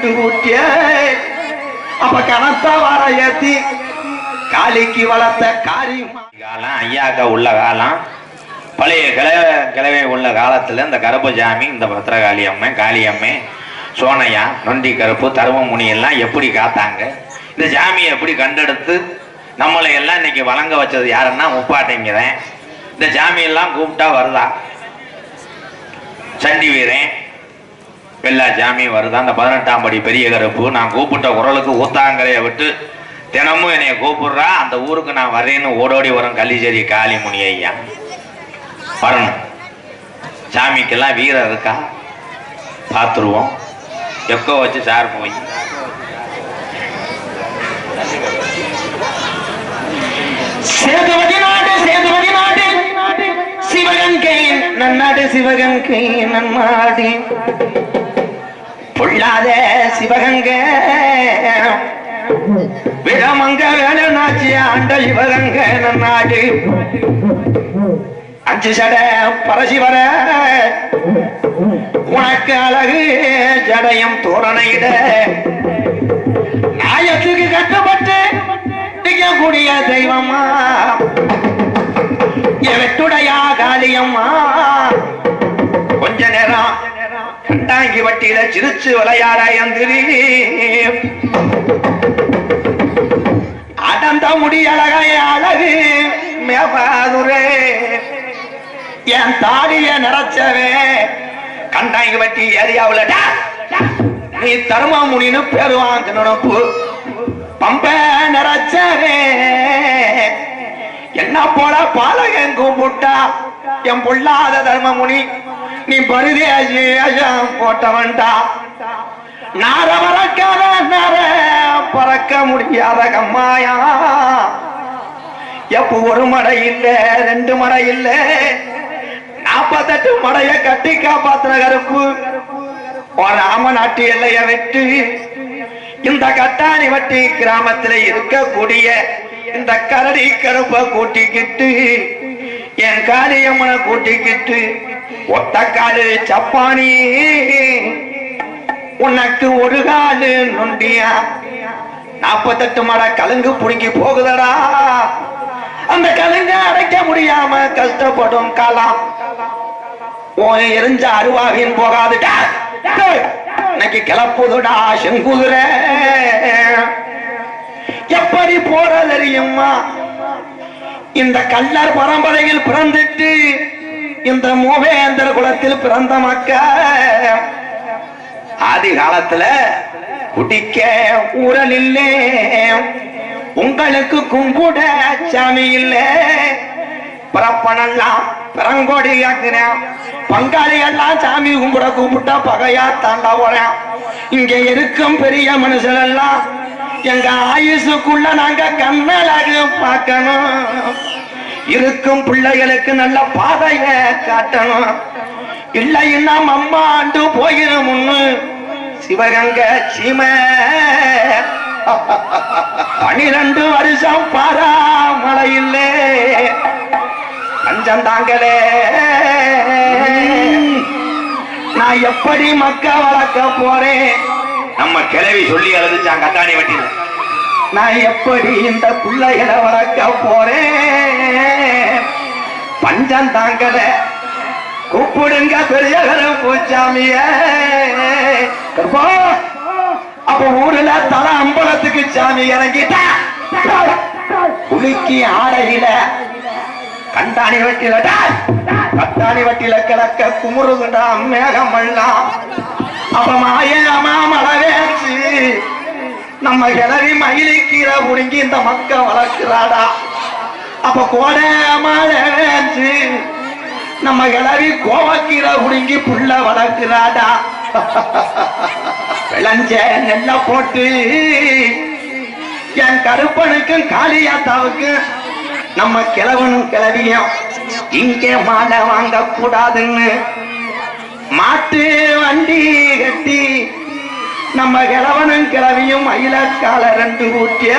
கண்டு ஊட்டிய அப்ப கணத்தா வார ஏத்தி காளிக்கு வளர்த்த காரியம் காலம் ஐயாக்கா உள்ள காலம். பழைய கிளவ கிளவை உள்ள காலத்துல இந்த கருப்பசாமி இந்த பத்திரகாளி அம்மை காளியம்மை சோனையா நொண்டி கருப்பு தருமமுனி எல்லாம் எப்படி காத்தாங்க? இந்த சாமியை எப்படி கண்டெடுத்து நம்மளை எல்லாம் இன்னைக்கு வழங்க வச்சது யாருன்னா முப்பாட்டைங்கிறேன். இந்த சாமியெல்லாம் கூப்பிட்டா வருதா? சண்டி வீரன் எல்லா ஜாமியும் வருதா? அந்த பதினெட்டாம் படி பெரிய கருப்பு. நான் கூப்பிட்ட குரலுக்கு ஊத்தாங்கரையை விட்டு தினமும் என்னைய கூப்பிடுறா அந்த ஊருக்கு நான் வரேன்னு ஓடோடி வரும் கள்ளிச்சேரி காளிமுனி ஐயா. வரணும். சாமிக்கெல்லாம் வீரம் இருக்கா? பார்த்துருவோம். எக்கோ வச்சு சார் போய். சேதுபதி நாடு சேதுபதி நாடு. சிவகங்கை நன்னாடு சிவகங்கை நன்னாடு. பொல்லாத சிவகங்க. விடமங்க வேலுநாச்சி ஆண்ட சிவகங்கை நன்னாடு. அஞ்சு சட பரசிவர. உனக்கு அழகு ஜடையும் தோரணையிட நாயத்துக்கு கட்டுப்பட்டு கூடிய தெய்வமா. என் வெட்டுடையா காளியம்மா. கொஞ்ச நேரம் கண்டாங்கி வட்டியில சிரிச்சு விளையாடாயந்திரி அடந்த முடி அழகாய அழகு மேபாதுரே என் தாடிய நிறைச்சவே கண்டாங்கி வட்டி ஏரியாவில் டா, டா, நீ தர்மமுனின்னு பேரு வாங்கினப்பு பம்ப நிறைச்சவே. என்ன போல பாலகன் கும்பிட்டா என் பொல்லாத தர்மமுனி நீ பருதேசம் போட்டவன்டா. நார பறக்காத நர பறக்க முடியாத கம்மாயா. எப்ப ஒரு மடை இல்ல ரெண்டு மடை இல்ல. நாப்பத்தெட்டு மடைய கட்டி காப்பாத்துற கருப்பு. ராம நாட்டு எல்லைய வெட்டு இந்த கட்டாணி வட்டி கிராமத்துல இருக்கக்கூடிய இந்த கரடி கருப்ப கூட்டிக்கிட்டு என் காரியம்மனை கூட்டிக்கிட்டு ஒத்த காலு சப்பானி உனக்கு ஒரு காலு நொண்டியா? நாப்பத்தெட்டு மட கலங்கு புடுங்கி போகுதடா. அந்த கலங்க அடைக்க முடியாம கஷ்டப்படும் காலம். எரிஞ்ச அருவாகின் போகாதுடா. இன்னைக்கு கிளப்புதுடா செங்குதிரை எப்படி போறது தெரியுமா இந்த கல்லர் பரம்பரையில் பிறந்துட்டு இந்த மூவேந்தர் குலத்தில் பிறந்த மக்க ஆதி காலத்துல குடிக்க ஊரல் இல்லே. உங்களுக்கு கும்பிட சாமி இல்லை. பரப்பனெல்லாம் பிறங்கோடி ஆக்குறேன் பங்காளி எல்லாம் சாமி கும்பிட கும்பிட்டா பகையா தாண்டா போறேன். இங்க இருக்கும் பெரிய மனுஷன் எல்லாம் எங்க ஆயுசுக்குள்ள நாங்க கண்ணழகு பார்க்கணும். இருக்கும் பிள்ளைகளுக்கு நல்ல பாதைய காட்டணும். இல்லைன்னா அம்மா ஆண்டு போயிடும் முன்னு. சிவகங்க சீம. பனிரெண்டு வருஷம் பாராமலை இல்லை பஞ்சம் தாங்களே நான் எப்படி மக்க வளர்க்க போறேன்? நம்ம கிளவி சொல்லி அழுதுச்சான் கத்தாணி வட்டியில. நான் எப்படி இந்த பிள்ளைகளை வளர்க்க போறேன்? பஞ்சம் தாங்கல. கூப்பிடுங்க பெரியகர பூச்சாமிய. அப்ப ஊர்ல தல அம்பலத்துக்கு சாமி இறங்கிட்டா? குலுக்கி ஆடையில கண்டாணி வட்டில கட்டாணி வட்டில கிடக்க குமுறுதுண்டா மேகம் எல்லாம் அப்ப மாயமா மழை நம்ம கிளறி மயிலிக்கீரை புடுங்கி இந்த மக்க வளர்க்கிறாடா. அப்ப கோடை மழை வேச்சு நம்ம கிளறி கோவக்கீரை புடுங்கி புள்ள வளர்க்கிறாடா. விளைஞ்ச நெல்ல போட்டு என் கருப்பனுக்கும் காளியாத்தாவுக்கும் நம்ம கிழவனும் கிளவியும் இங்கே மாலை வாங்க கூடாதுன்னு மாட்டு வண்டி கட்டி நம்ம கிழவனும் கிளவியும் மயிலக்கால ரெண்டு ஊட்டிய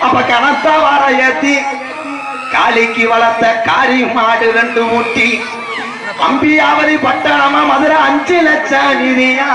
அப்ப கனத்த வார ஏத்தி காளிக்கு வளர்த்த காரி மாடு ரெண்டு ஊட்டி அம்பியாவதி பட்டணமா மதுரை அஞ்சு லட்சம் நிதியா?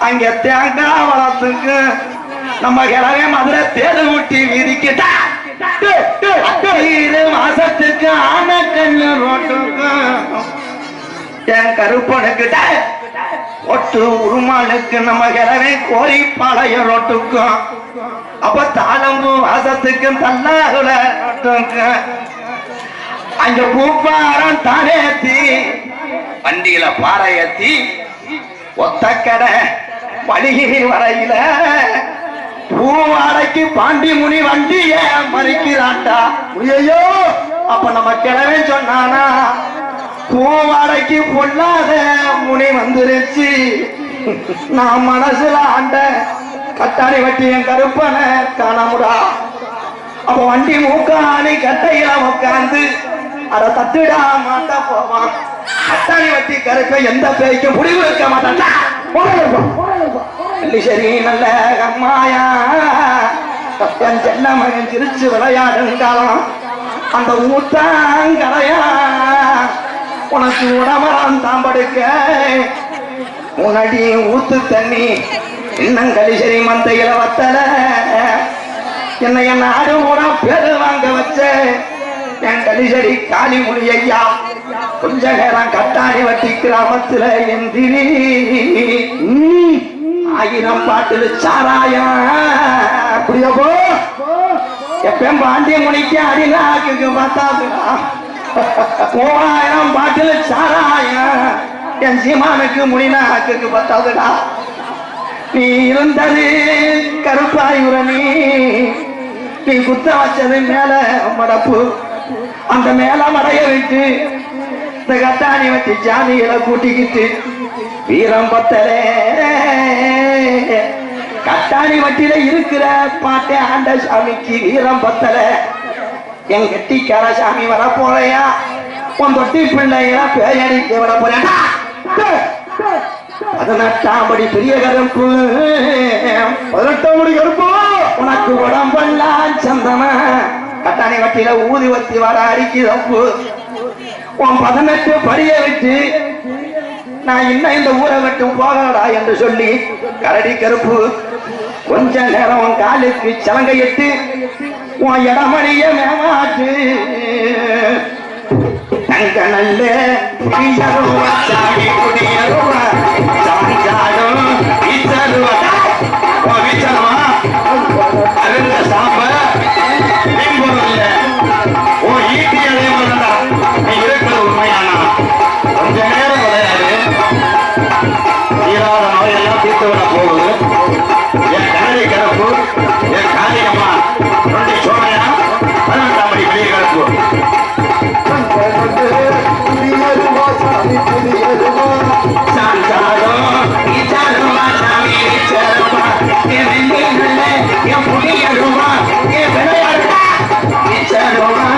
அங்க தேங்காய் வளர்த்துக்கு நம்ம கிழவே மதுரை தேடு ஊட்டி விதிக்கிட்டா மாசத்துக்கு ஆன கண்ணு ரோட்டுக்கு என் கருப்பனுக்கிட்ட ஒட்டு உருமாளுக்கு நம்ம கிழவே கோரி பாளைய ரோட்டுக்கும் அப்ப தாளம்பு வாசத்துக்கும் தள்ளாகுல ரோட்டுக்கு. அங்க பூப்பாரம் தானேத்தி வண்டியில பாறை ஏத்தி ஒத்த கடை வழிகிரி வரையில பூவாடைக்கு பாண்டி முனி வண்டிய மறிக்கிறான்டா ஐயோ அப்ப நம்ம கிழவே சொன்னானா? பூவாடைக்கு பொல்லாத முனி வந்துருச்சு. நான் மனசுல ஆண்ட கட்டாணி வட்டி என் கருப்பனை காணமுடா. அப்ப வண்டி மூக்காணி கட்டையில உட்காந்து அட தட்டுடா மாட்டா போவான். கட்டாணி வட்டி கருப்ப எந்த பேய்க்கும் முடிவு இருக்க மாட்டான்டா சரி நல்ல அம்மாயா. என் சென்ன மகன் சிரிச்சு விளையாடும் அந்த ஊட்டாங்கரையா. உனக்கு உடமரம் தாம்படுக்க உனடி ஊத்து தண்ணி இன்னும் கலிசரி மந்தையில வத்தல. என்னை என் நாடு கூட பேரு வாங்க வச்ச. என் கலிசரி காளி முனி ஐயா கொஞ்ச நேரம் கட்டாணி வட்டி கிராமத்துல எந்திரி ஆயிரம் பாட்டுல சாராயம். அப்படியா போ? எப்பயும் பாண்டிய முனிக்கு அடிநாக்கு பார்த்தாது மூவாயிரம் பாட்டுல சாராயம். என் சீமானுக்கு முனிநாக்கு பார்த்தாதுடா. நீ இருந்தது கருப்பாயுர நீ நீ குத்த வச்சது மேல மடப்பு. அந்த மேல மடைய வைத்து இந்த கட்டாணி வச்சு ஜாதிகளை கூட்டிக்கிட்டு வீரம் பத்தலே. கட்டாணி வட்டியில இருக்கிற பாட்டை ஆண்ட சாமிக்கு வீரம் பத்தல. என் கெட்டிக்கார சாமி வர போறையா? உன் தொட்டி பிள்ளையா பேயடிக்க விட போறேன். பதினெட்டாம் படி பெரிய கருப்பு. பதினெட்டாம் படி கருப்பு. உனக்கு உடம்பெல்லாம் சந்தன. கட்டாணி வட்டியில ஊதி வத்தி வர அடிக்குதப்பு உன் பதினெட்டு படிய விட்டு நான் இன்னும் இந்த ஊரை விட்டு போகலடா என்று சொல்லி கரடி கருப்பு கொஞ்ச நேரம் உன் காலுக்கு சலங்கையிட்டு உன் இடமணிய மேமாட்டு தங்க நல்ல குடியருவ சாமி குடியருவ உனக்கு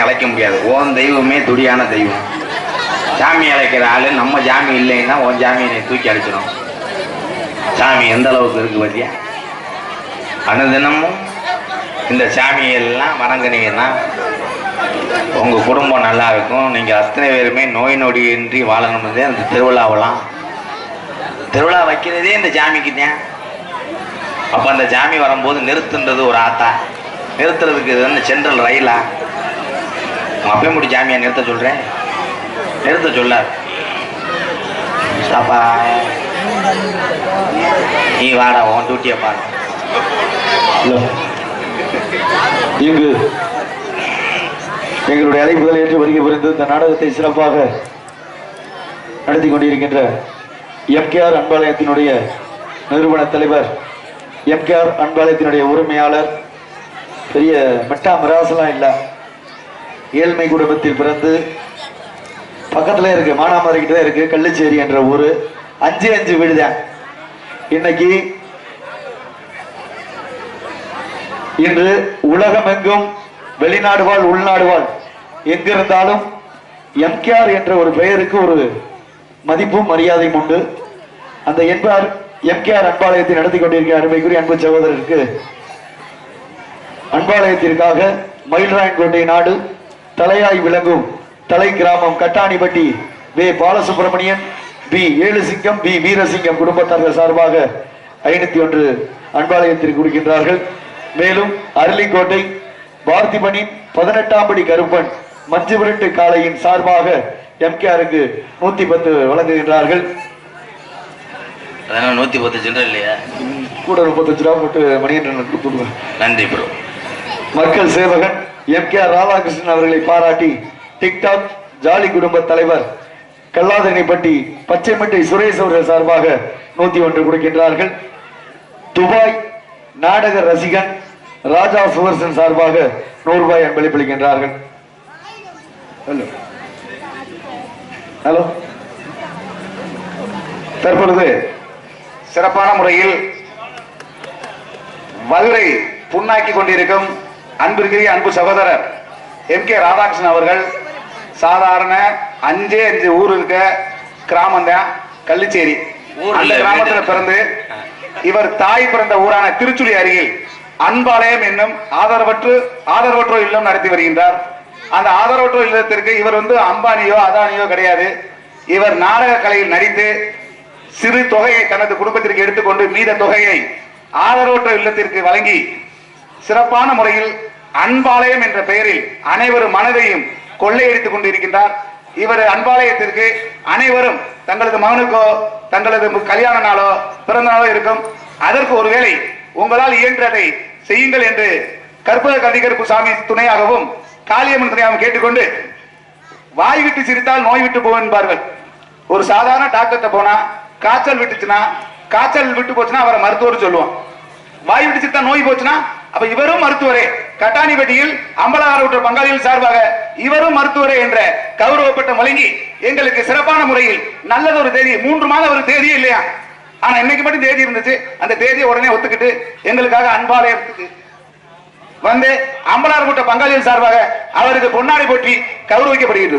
யாரையும் அழைக்க முடியாது. ஓன் தெய்வமே துடியான தெய்வம். சாமி அழைக்கிற ஆளு நம்ம ஜாமி இல்லைன்னா உன் சாமி தூக்கி அடிச்சிடும். சாமி எந்த அளவுக்கு இருக்கு பத்தியா? அனுதினமும் இந்த சாமியெல்லாம் வணங்குனீங்கன்னா உங்கள் குடும்பம் நல்லா இருக்கும். நீங்கள் அத்தனை பேருமே நோய் நொடியின்றி வாழணும்னு அந்த திருவிழாவெல்லாம். திருவிழா வைக்கிறதே இந்த ஜாமிக்கு தான். அப்போ அந்த சாமி வரும்போது நிறுத்துன்றது ஒரு ஆத்தா. நிறுத்துறதுக்கு இது வந்து சென்ட்ரல் ரயிலா. உன் அப்பையமுடி சாமியை நிறுத்த சொல்றேன். நிறுத்த சொல்லார் அப்பா நீ வாடா உன் டியூட்டியை பாரு. இங்கு எங்களுடைய அழைப்புகள் ஏற்று வருகை புரிந்து இந்த நாடகத்தை சிறப்பாக நடத்தி கொண்டிருக்கின்ற எம்கேஆர் அன்பாலயத்தினுடைய நிறுவன தலைவர் எம்கேஆர் அன்பாலயத்தினுடைய உரிமையாளர் பெரிய மெட்டா மிராசெல்லாம் இல்லை. ஏழ்மை குடும்பத்தில் பிறந்து பக்கத்துல இருக்கு மானாமரிக்கிட்ட தான் இருக்கு கள்ளுச்சேரி என்ற ஊரு. அஞ்சு அஞ்சு வீடு தான் இன்னைக்கு இன்று உலகமெங்கும் வெளிநாடு வாழ் உள்நாடு வாழ். எங்கிருந்தாலும் எம்கேஆர் என்ற ஒரு பெயருக்கு ஒரு மதிப்பும் மரியாதையும் உண்டு. அந்த என்பார் எம்கேஆர் அன்பாலயத்தை நடத்தி கொண்டிருக்கிற அருமைக்குரிய அன்பு சகோதரருக்கு அன்பாலயத்திற்காக மயில்ராயன்கோட்டை நாடு தலையாய் விளங்கும் தலை கிராமம் கட்டாணிப்பட்டி வே. பாலசுப்பிரமணியன் பி. ஏழுசிங்கம் பி. வீரசிங்கம் குடும்பத்தார்கள் சார்பாக ஐநூத்தி ஒன்று அன்பாலயத்திற்கு கொடுக்கின்றார்கள். மேலும் அரளிக்கோட்டை பார்த்திபனின் பதினெட்டாம் படி கருப்பன் மஞ்சு விரட்டு காளையின் சார்பாக எம்கேஆருக்கு நூத்தி பத்து வழங்குகின்றார்கள். அதனால நூத்தி பத்து சில்லற இல்லையா? கூட முப்பத்தஞ்சு ரூபா போட்டு கொடுத்துடுவேன் நன்றி ப்ரோ. மக்கள் சேவகன் எம் கே ராதாகிருஷ்ணன் அவர்களை பாராட்டி டிக்டாக் ஜாலி குடும்ப தலைவர் கல்லாதனைப்பட்டி பச்சைமட்டை சுரேஷ் அவர்கள் சார்பாக நூத்தி ஒன்று கொடுக்கின்றார்கள். துபாய் நாடக ரசிகன் ராஜா சுதர்சன் சார்பாக நூறு ரூபாய் அன்பளிப்பளிக்கின்றார்கள் ஹலோ. ஹலோ. தற்பொழுது சிறப்பான முறையில் மதுரை புண்ணாக்கி கொண்டிருக்கும் அன்பிற்குரிய அன்பு சகோதரர் எம் கே ராதாகிருஷ்ணன் அவர்கள் சாதாரண அஞ்சே அஞ்சு ஊர் இருக்க கிராமம் தான் கள்ளிச்சேரி அந்த கிராமத்துல. பிறந்து இவர் தாய் பிறந்த ஊரான திருச்சுழி அருகில் அன்பாலயம் என்னும் ஆதரவற்று ஆதரவற்றோர் இல்லம் நடத்தி வருகின்றார் அந்த ஆதரவற்றோர் இல்லத்திற்கு இவர் வந்து அம்பானியோ அதானியோ கிடையாது இவர் நாடக கலையில் நடித்து சிறு தொகையை தனது குடும்பத்திற்கு எடுத்துக்கொண்டு மீத தொகையை ஆதரவற்ற இல்லத்திற்கு வழங்கி சிறப்பான முறையில் அன்பாலயம் என்ற பெயரில் அனைவரும் மனதையும் கொள்ளையடித்துக் கொண்டிருக்கின்றார். இவர் அன்பாலயத்திற்கு அனைவரும் தங்களது மகனுக்கோ தங்களது கல்யாண நாளோ பிறந்த நாளோ இருக்கும். அதற்கு ஒருவேளை உங்களால் இயன்றதை செய்யுங்கள் என்று கற்பக கதிகருப்பு சாமி துணையாகவும் காளியம்மன் துணையாகவும் கேட்டுக்கொண்டு வாய் விட்டு சிரித்தால் நோய் விட்டு போகும் என்பார்கள். ஒரு சாதாரண டாக்டர்கிட்ட போனா காய்ச்சல் விட்டுச்சுன்னா காய்ச்சல் விட்டு போச்சுன்னா அவரை மருத்துவர் சொல்லுவோம். வாய் விட்டு சிரித்தா நோய் போச்சுன்னா அப்ப இவரும் மருத்துவரே. கட்டாணிப்பட்டியில் அம்பலாரூட்ட பங்காளிகள் சார்பாக இவரும் மருத்துவரே என்ற கௌரவப்பட்டம் வழங்கி எங்களுக்கு சிறப்பான முறையில் நல்லது ஒரு தேதி மூன்று மாதம் ஒரு தேதியே இல்லையா? ஆனா இன்னைக்கு மட்டும் தேதி இருந்துச்சு. அந்த தேதியை உடனே ஒத்துக்கிட்டு எங்களுக்காக அன்பாலே வந்து அம்பலார் கூட்ட பங்காளிகள் சார்பாக அவருக்கு பொன்னாடி போற்றி கௌரவிக்கப்படுகிறது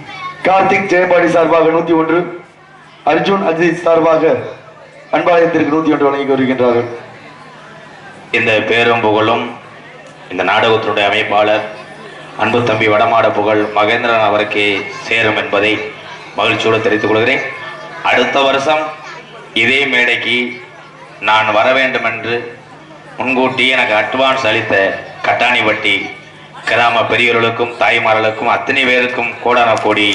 கார்த்திக் ஜெயபாடி சார்பாக நூத்தி ஒன்று அர்ஜுன் அஜித் சார்பாக அன்பாலயத்திற்கு நூத்தி ஒன்று வழங்கி வருகின்றார்கள் இந்த பேரும் புகழும் இந்த நாடகத்தினுடைய அமைப்பாளர் அன்பு தம்பி வடமாட புகழ் மகேந்திரன் அவருக்கே சேரும் என்பதை மகிழ்ச்சியோடு தெரிவித்துக் கொள்கிறேன். அடுத்த வருஷம் இதே மேடைக்கு நான் வர வேண்டும் என்று முன்கூட்டி எனக்கு அட்வான்ஸ் அளித்த கட்டாணிவட்டி கிராம பெரியவர்களுக்கும் தாய்மார்களுக்கும் அத்தனை பேருக்கும் கோடான கோடி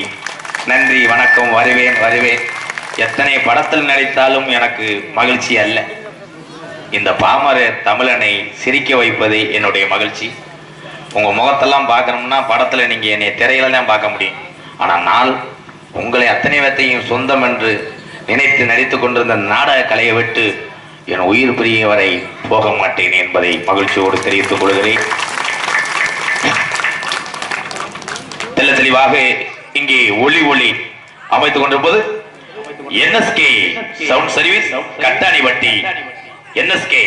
நன்றி வணக்கம் வருவேன் வருவேன். எத்தனை படத்தில் நடித்தாலும் எனக்கு மகிழ்ச்சி அல்ல. இந்த பாமர தமிழனை சிரிக்க வைப்பது என்னுடைய மகிழ்ச்சி. உங்கள் முகத்தெல்லாம் பார்க்கணும்னா படத்தில் நீங்கள் என்னை திரையில தான் பார்க்க முடியும். ஆனால் நான் உங்களை அத்தனை பேர்த்தையும் சொந்தம் என்று நினைத்து நடித்து கொண்டிருந்த நாடக கலையை விட்டு என் உயிர் பிரியவரை வரை போக மாட்டேன் என்பதை மகிழ்ச்சியோடு தெரிவித்துக் கொள்கிறேன். தெளிவாக இங்கே ஒளி ஒளி அமைத்துக் கொண்டிருப்பது என்எஸ்கே சவுண்ட் சர்வீஸ் கட்டாணி வட்டி என்எஸ்கே